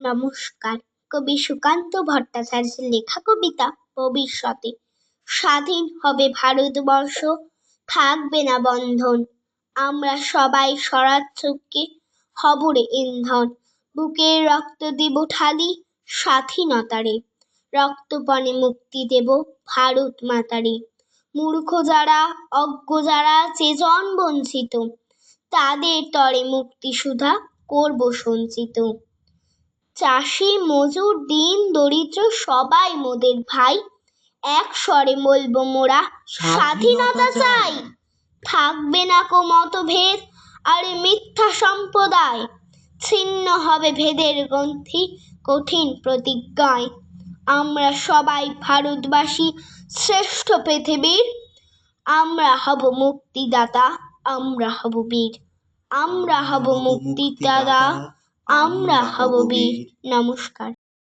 নমস্কার। কবি সুকান্ত ভট্টাচার্যের লেখা কবিতা ভবিষ্যতে। স্বাধীন হবে ভারতবর্ষ, থাকবে না বন্ধন। আমরা সবাই স্বরাজ্যকে হব রে ইন্ধন। বুকের রক্ত দিব ঠালি স্বাধীনতারে। রক্তপণে মুক্তি দেব ভারত মাতারে। মূর্খ যারা, অজ্ঞ যারা, যে জন বঞ্চিত, তাদের তরে মুক্তি সুধা করব সঞ্চিত। চাষি মজুর দিন দরিদ্র সবাই মোদের ভাই। এক স্বরে বলব মোরা স্বাধীনতা চাই। থাকবে না কো মতভেদ আর মিথ্যা সম্প্রদায়। ছিন্ন হবে ভেদের গ্রন্থি কঠিন প্রতিজ্ঞায়। আমরা সবাই ভারতবাসী শ্রেষ্ঠ পৃথিবীর। আমরা হব মুক্তিদাতা আমরা হব বীর। আমরা হব মুক্তিদাতা। আমরা হব বীর। নমস্কার।